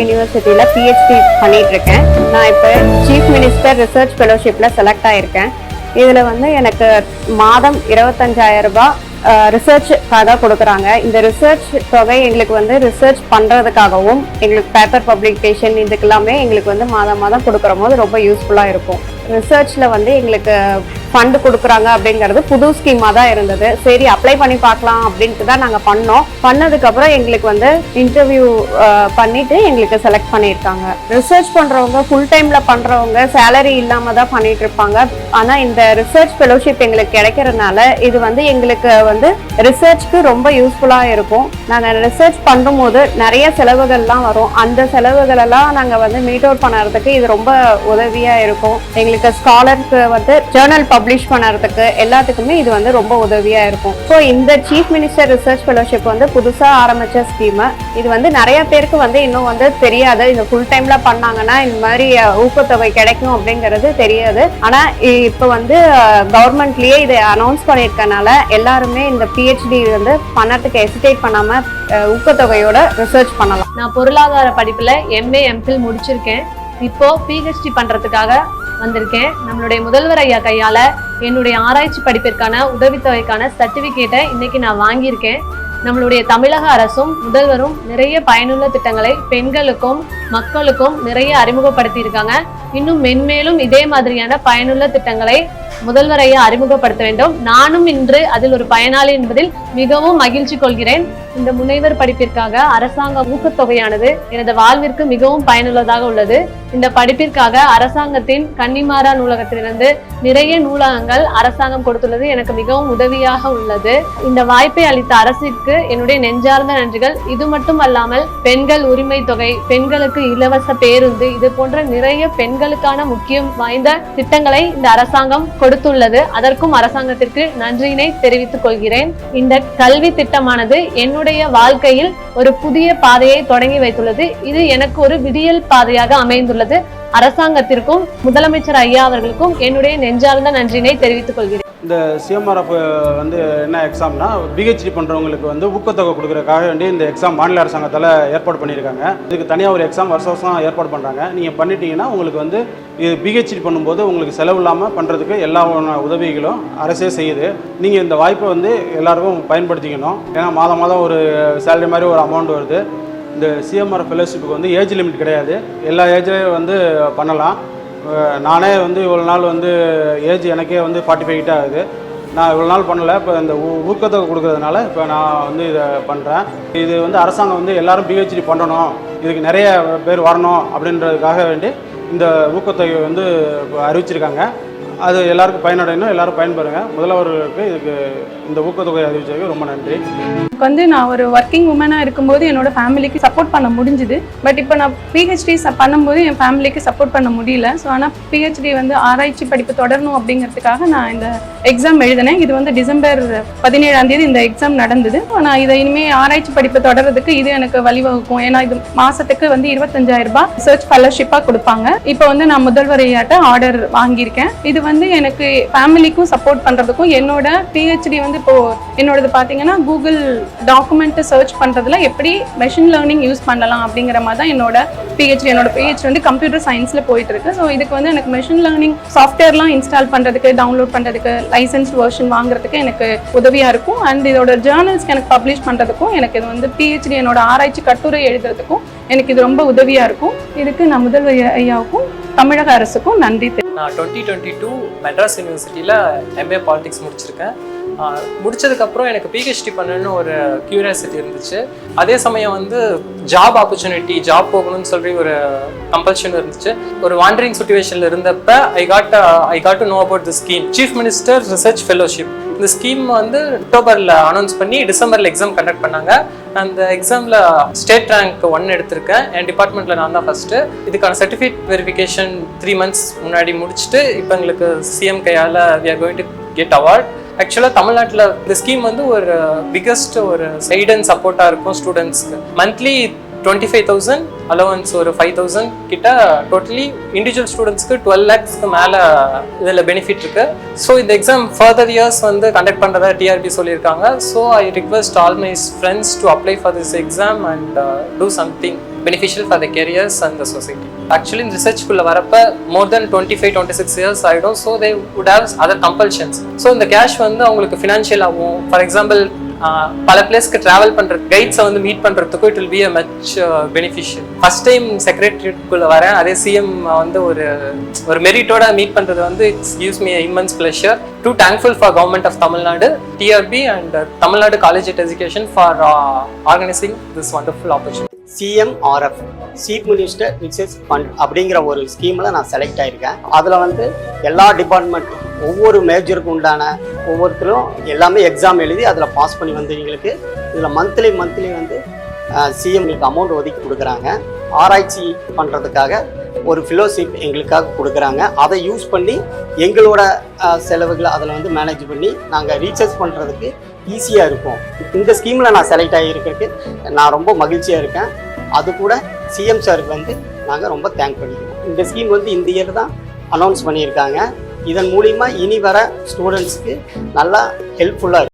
யூனிவர்சிட்டியில் பிஹெச்டி பண்ணிட்டு இருக்கேன் நான் இப்போ சீஃப் மினிஸ்டர் ரிசர்ச் ஃபெலோஷிப்பில் செலக்ட் ஆயிருக்கேன். இதில் வந்து எனக்கு மாதம் இருபத்தஞ்சாயிரம் ரூபாய் ரிசர்ச்சுக்காக கொடுக்குறாங்க. இந்த ரிசர்ச் தொகை எங்களுக்கு வந்து ரிசர்ச் பண்ணுறதுக்காகவும் எங்களுக்கு பேப்பர் பப்ளிகேஷன் இதுக்கெல்லாமே எங்களுக்கு வந்து மாதம் மாதம் கொடுக்குற போது ரொம்ப யூஸ்ஃபுல்லாக இருக்கும். ரிசர்ச்சில் வந்து எங்களுக்கு ஃபண்டு கொடுக்குறாங்க அப்படிங்கிறது புது ஸ்கீமாக தான் இருந்தது. சரி அப்ளை பண்ணி பார்க்கலாம் அப்படின்ட்டு தான் நாங்கள் பண்ணோம். பண்ணதுக்கப்புறம் எங்களுக்கு வந்து இன்டர்வியூ பண்ணிட்டு எங்களுக்கு செலக்ட் பண்ணியிருக்காங்க. ரிசர்ச் பண்ணுறவங்க ஃபுல் டைமில் பண்ணுறவங்க சேலரி இல்லாமல் தான் பண்ணிட்டு இருப்பாங்க. ஆனால் இந்த ரிசர்ச் ஃபெலோஷிப் எங்களுக்கு கிடைக்கிறதுனால இது வந்து எங்களுக்கு வந்து ரிசர்ச்க்கு ரொம்ப யூஸ்ஃபுல்லாக இருக்கும். நாங்கள் ரிசர்ச் பண்ணும்போது நிறைய செலவுகள்லாம் வரும். அந்த செலவுகளெல்லாம் நாங்கள் வந்து மீட் அவுட் பண்ணுறதுக்கு இது ரொம்ப உதவியாக இருக்கும். எங்களுக்கு ஸ்காலருக்கு வந்து ஜேர்னல் பப்ளிஷ் பண்ணுறதுக்கு எல்லாத்துக்குமே இது வந்து ரொம்ப உதவியாக இருக்கும். ஸோ இந்த சீஃப் மினிஸ்டர் ரிசர்ச் ஃபெலோஷிப் வந்து புதுசாக ஆரம்பித்த ஸ்கீமு இது வந்து நிறைய பேருக்கு வந்து இன்னும் வந்து தெரியாது. இந்த ஃபுல் டைமில் பண்ணாங்கன்னா இந்த மாதிரி ஊக்கத்தொகை கிடைக்கும் அப்படிங்கிறது தெரியாது. ஆனால் இப்போ வந்து கவர்மெண்ட்லேயே இதை அனௌன்ஸ் பண்ணியிருக்கனால எல்லாருமே இந்த பிஹெச்டி வந்து பண்ணுறதுக்கு ஹெசிடேட் பண்ணாமல் ஊக்கத்தொகையோட ரிசர்ச் பண்ணலாம். நான் பொருளாதார படிப்பில் எம்ஏ எம்ஃபில் முடிச்சிருக்கேன். இப்போ பிஹெச்டி பண்ணுறதுக்காக வந்திருக்கேன். நம்மளுடைய முதல்வர் ஐயா கையால என்னுடைய ஆராய்ச்சி படிப்பிற்கான உதவித்தொகைக்கான சர்டிபிகேட்டை இன்னைக்கு நான் வாங்கியிருக்கேன். நம்மளுடைய தமிழக அரசும் முதல்வரும் நிறைய பயனுள்ள திட்டங்களை பெண்களுக்கும் மக்களுக்கும் நிறைய அறிமுகப்படுத்தி இருக்காங்க இன்னும் மென்மேலும் இதே மாதிரியான பயனுள்ள திட்டங்களை முதல்வர் ஐயா அறிமுகப்படுத்த வேண்டும். நானும் இன்று அதில் ஒரு பயனாளி என்பதில் மிகவும் மகிழ்ச்சி கொள்கிறேன். இந்த முனைவர் படிப்பிற்காக அரசாங்க ஊக்கத்தொகையானது எனது வாழ்விற்கு மிகவும் பயனுள்ளதாக உள்ளது. இந்த படிப்பிற்காக அரசாங்கத்தின் கன்னிமாரா நூலகத்திலிருந்து நிறைய நூலகங்கள் அரசாங்கம் கொடுத்துள்ளது. எனக்கு மிகவும் உதவியாக உள்ளது. இந்த வாய்ப்பை அளித்த அரசிற்கு என்னுடைய நெஞ்சார்ந்த நன்றிகள். இது மட்டும் அல்லாமல் பெண்கள் உரிமை தொகை பெண்களுக்கு இலவச பேருந்து இது போன்ற நிறைய பெண்களுக்கான முக்கியம் வாய்ந்த திட்டங்களை இந்த அரசாங்கம் கொடுத்துள்ளது. அதற்கும் அரசாங்கத்திற்கு நன்றியினை தெரிவித்துக் கொள்கிறேன். இந்த கல்வி திட்டமானது என்னுடைய வாழ்க்கையில் ஒரு புதிய பாதையை தொடங்கி வைத்துள்ளது. இது எனக்கு ஒரு விடியல் பாதையாக அமைந்துள்ளது. அரசாங்கத்திற்கும் முதலமைச்சர் ஐயா அவர்களுக்கும் என்னுடைய நெஞ்சார்ந்த நன்றியினை தெரிவித்துக் கொள்கிறேன். இந்த சிஎம்ஆர்எஃப் வந்து என்ன எக்ஸாம்னா பிஹெச்டி பண்ணுறவங்களுக்கு வந்து ஊக்கத்தொகை கொடுக்குறதுக்காக வேண்டி இந்த எக்ஸாம் மாநில அரசாங்கத்தால் ஏற்பாடு பண்ணியிருக்காங்க. இதுக்கு தனியாக ஒரு எக்ஸாம் வருஷம் வருஷம் ஏற்பாடு பண்ணுறாங்க நீங்கள் பண்ணிட்டீங்கன்னா உங்களுக்கு வந்து இது பிஹெச்டி பண்ணும்போது உங்களுக்கு செலவு இல்லாமல் பண்ணுறதுக்கு எல்லா உதவிகளும் அரசே செய்யுது. நீங்கள் இந்த வாய்ப்பை வந்து எல்லாருக்கும் பயன்படுத்திக்கணும். ஏன்னா மாதம் மாதம் ஒரு சேலரி மாதிரி ஒரு அமௌண்ட் வருது. இந்த சிஎம்ஆர் ஃபெலோஷிப்புக்கு வந்து ஏஜ் லிமிட் கிடையாது. எல்லா ஏஜ்லேயும் வந்து பண்ணலாம். நானே வந்து இவ்வளோ நாள் வந்து ஏஜ் எனக்கே வந்து ஃபார்ட்டி ஃபைவ் கிட்ட ஆகுது. நான் இவ்வளோ நாள் பண்ணலை. இப்போ இந்த ஊ- ஊக்கத்தொகை கொடுக்கறதுனால இப்போ நான் வந்து இதை பண்ணுறேன் இது வந்து அரசாங்கம் வந்து எல்லாரும் பிஹெச்டி பண்ணணும். இதுக்கு நிறைய பேர் வரணும் அப்படின்றதுக்காக வேண்டி இந்த ஊக்கத்தொகை வந்து அறிவிச்சிருக்காங்க. அது எல்லாருக்கும் பயனடையணும் எல்லாரும் பயன்பெறுங்க. முதல்வர்களுக்கு இதுக்கு இந்த ஊக்கத்தொகை அறிவிச்சதுக்கு ரொம்ப நன்றி. எனக்கு வந்து நான் ஒரு ஒர்க்கிங் உமனாக இருக்கும்போது என்னோட ஃபேமிலிக்கு சப்போர்ட் பண்ண முடிஞ்சுது. பட் இப்போ நான் பிஹெச்டி பண்ணும்போது என் ஃபேமிலிக்கு சப்போர்ட் பண்ண முடியல. ஸோ ஆனால் பிஹெச்டி வந்து ஆராய்ச்சி படிப்பு தொடரணும் அப்படிங்கிறதுக்காக நான் இந்த எக்ஸாம் எழுதினேன். இது வந்து டிசம்பர் பதினேழாம் தேதி இந்த எக்ஸாம் நடந்தது. நான் இதை இனிமேல் ஆராய்ச்சி படிப்பு தொடர்றதுக்கு இது எனக்கு வழிவகுக்கும். ஏன்னா இது மாசத்துக்கு வந்து இருபத்தஞ்சாயிரம் ரூபாய் ரிசர்ச் ஃபெலோஷிப்பாக கொடுப்பாங்க. இப்போ வந்து நான் முதல்வர் ஐயாட்ட ஆர்டர் வாங்கியிருக்கேன். இது வந்து எனக்கு ஃபேமிலிக்கும் சப்போர்ட் பண்ணுறதுக்கும் என்னோட பிஹெச்டி வந்து இப்போ என்னோடது பார்த்தீங்கன்னா கூகுள் டாக்குமெண்ட்டை சர்ச் பண்ணுறதுல எப்படி மெஷின் லேர்னிங் யூஸ் பண்ணலாம் அப்படிங்கிற மாதிரி தான் என்னோட பிஹெச்டி என்னோட பிஹெச்டி வந்து கம்ப்யூட்டர் சயின்ஸில் போயிட்டு இருக்கு. ஸோ இதுக்கு வந்து எனக்கு மெஷின் லேர்னிங் சாஃப்ட்வேர்லாம் இன்ஸ்டால் பண்ணுறதுக்கு டவுன்லோட் பண்ணுறதுக்கு லைசன்ஸ் வெர்ஷன் வாங்குறதுக்கு எனக்கு உதவியாக இருக்கும். அண்ட் இதோட ஜேர்னல்ஸ்க்கு எனக்கு பப்ளிஷ் பண்ணுறதுக்கும் எனக்கு இது வந்து பிஹெச்டி என்னோட ஆராய்ச்சி கட்டுரை எழுதுறதுக்கும் எனக்கு இது ரொம்ப உதவியாக இருக்கும். இதுக்கு நான் முதல்வர் ஐயாவுக்கும் தமிழக அரசுக்கும் நன்றி நான் டுவெண்ட்டி டுவெண்ட்டி டூ மெட்ராஸ் யூனிவர்சிட்டியில் எம்ஏ பாலிடிக்ஸ் முடிச்சிருக்கேன். முடிச்சதுக்கப்புறம் எனக்கு பிஹெச்டி பண்ணணும்னு ஒரு கியூரியாசிட்டி இருந்துச்சு. அதே சமயம் வந்து ஜாப் ஆப்பர்ச்சுனிட்டி ஜாப் போகணும்னு சொல்லி ஒரு கம்பல்ஷன் இருந்துச்சு. ஒரு வாண்டரிங் சுச்சுவேஷனில் இருந்தப்ப I got I got to know about the scheme chief minister research fellowship இந்த ஸ்கீம் வந்து அக்டோபரில் அனௌன்ஸ் பண்ணி டிசம்பரில் எக்ஸாம் கண்டக்ட் பண்ணாங்க. அந்த எக்ஸாமில் ஸ்டேட் ரேங்க் ஒன் எடுத்திருக்கேன். என் டிபார்ட்மெண்ட்டில் நான் தான் ஃபஸ்ட்டு இதுக்கான சர்டிஃபிகேட் வெரிஃபிகேஷன் த்ரீ மந்த்ஸ் முன்னாடி முடிச்சுட்டு இப்போ எங்களுக்கு சிஎம் கையால் we are going to get award ஆக்சுவலாக தமிழ்நாட்டில் இந்த ஸ்கீம் வந்து ஒரு பிக்கஸ்ட் ஒரு சைட் அண்ட் சப்போர்ட்டாக இருக்கும் ஸ்டூடெண்ட்ஸ்க்கு monthly twenty five thousand allowance ஒரு ஃபைவ் தௌசண்ட் கிட்ட டோட்டலி இண்டிவிஜுவல் ஸ்டூடெண்ட்ஸ்க்கு டுவெல் லேக்ஸ்க்கு மேலே இதில் பெனிஃபிட் இருக்கு. ஸோ இந்த எக்ஸாம் ஃபர்தர் இயர்ஸ் வந்து கண்டக்ட் பண்ணுறதா டிஆர்பி சொல்லியிருக்காங்க. So I request all my friends to apply for this exam and do something beneficial for the careers and the society actually இந்த ரிசர்ச்குள்ளே வரப்ப more then twenty five twenty six years ஆகிடும் so they would have other compulsions so இந்த cash வந்து அவங்களுக்கு ஃபினான்ஷியலாகவும் for example பல பிளேஸ்க்கு travel பண்ற கைட்ஸை வந்து மீட் பண்றதுக்கும் it will be a much beneficial first time செக்ரட்டரியேட்குள்ள வரேன் அதே சிஎம் வந்து ஒரு ஒரு மெரிட்டோட மீட் பண்றது வந்து it's gives me immense pleasure to thankful for government of Tamil Nadu TRB and Tamil Nadu college at education for organising this wonderful opportunity CMRF chief minister research fund அப்படிங்கிற ஒரு ஸ்கீமில் நான் select ஆகியிருக்கேன் அதில் வந்து எல்லா department ஒவ்வொரு மேஜருக்கு உண்டான ஒவ்வொருத்தரும் எல்லாமே எக்ஸாம் எழுதி அதில் பாஸ் பண்ணி வந்தவங்களுக்கு இதில் மந்த்லி மந்த்லி வந்து சிஎம் அமௌண்ட் ஒதுக்கி கொடுக்குறாங்க. ஆராய்ச்சி பண்ணுறதுக்காக ஒரு ஃபெலோஷிப் எங்களுக்காக கொடுக்குறாங்க. அதை யூஸ் பண்ணி எங்களோட செலவுகளை அதில் வந்து மேனேஜ் பண்ணி நாங்கள் ரீசர்ச் பண்ணுறதுக்கு ஈஸியாக இருக்கும். இந்த ஸ்கீமில் நான் செலக்ட் ஆகியிருக்கிறதுக்கு நான் ரொம்ப மகிழ்ச்சியாக இருக்கேன். அது கூட சிஎம் சாருக்கு வந்து நாங்கள் ரொம்ப தேங்க் பண்ணிக்கிறோம். இந்த ஸ்கீம் வந்து இந்த இயர் தான் அனௌன்ஸ் பண்ணியிருக்காங்க. இதன் மூலிமா இனி வர ஸ்டூடெண்ட்ஸ்க்கு நல்லா ஹெல்ப்ஃபுல்லாக இருக்கும்